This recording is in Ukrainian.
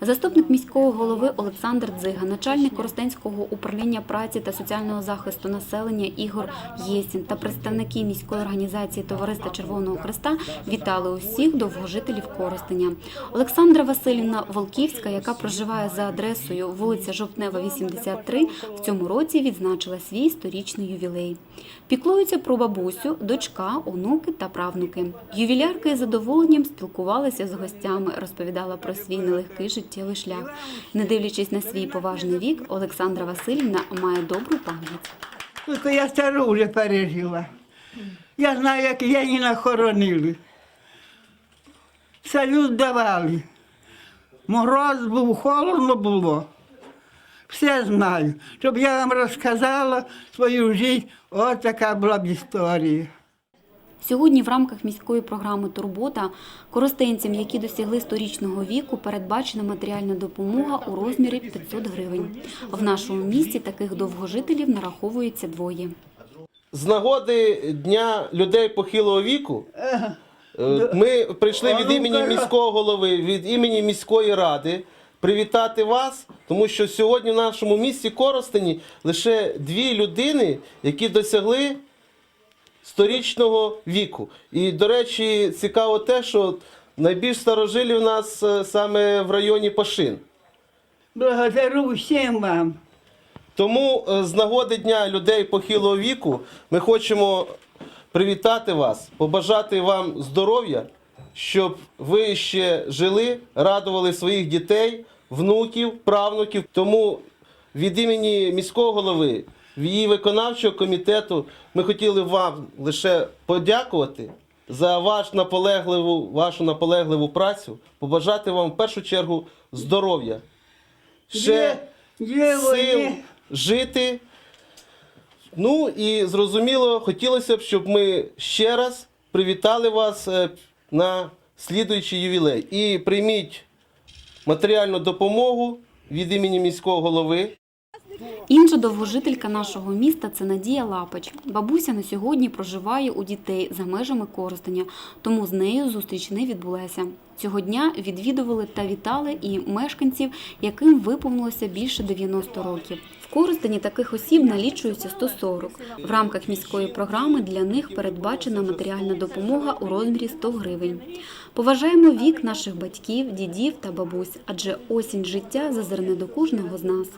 Заступник міського голови Олександр Дзига, начальник Коростенського управління праці та соціального захисту населення Ігор Єсін та представники міської організації Товариства Червоного Христа вітали усіх довгожителів Коростеня. Олександра Васильівна Волківська, яка проживає за адресою вулиця Жовтнева, 83, в цьому році відзначила свій сторічний ювілей. Піклуються про бабусю, дочка, онуки та правнуки. Ювілярки із задоволенням спілкувалися з гостями, розповідала про свій нелегкий життєвий шлях. Не дивлячись на свій поважний вік, Олександра Васильівна має добру пам'ять. Тільки я стару вже пережила. Я знаю, як її нахоронили. Салют давали. Мороз був, холодно було. Все знаю. Щоб я вам розказала свою життя, от така була б історія. Сьогодні в рамках міської програми Турбота коростенцям, які досягли сторічного віку, передбачена матеріальна допомога у розмірі 500 гривень. В нашому місті таких довгожителів нараховується двоє. З нагоди Дня людей похилого віку е, ми прийшли від імені міського голови, від імені міської ради привітати вас, тому що сьогодні в нашому місті Коростені лише дві людини, які досягли сторічного віку. І, до речі, цікаво те, що найбільш старожилі в нас е, саме в районі Пашин. Благодарю всім вам. Тому е, з нагоди Дня людей похилого віку ми хочемо привітати вас, побажати вам здоров'я, щоб ви ще жили, радували своїх дітей, внуків, правнуків. Тому від імені міського голови, в її виконавчого комітету ми хотіли вам лише подякувати за ваш наполегливу, вашу наполегливу працю, побажати вам в першу чергу здоров'я. Ще Є, є сил вони. жити. Ну і зрозуміло, хотілося б, щоб ми ще раз привітали вас е, на слідуючий ювілей. І прийміть матеріальну допомогу від імені міського голови. Інша довгожителька нашого міста це Надія Лапач. Бабуся на сьогодні проживає у дітей за межами Коростеня, тому з нею зустріч не відбулася. Цього дня відвідували та вітали і мешканців, яким виповнилося більше 90 років. В Коростені таких осіб налічується 140. В рамках міської програми для них передбачена матеріальна допомога у розмірі 100 гривень. Поважаємо вік наших батьків, дідів та бабусь, адже осінь життя зазирне до кожного з нас.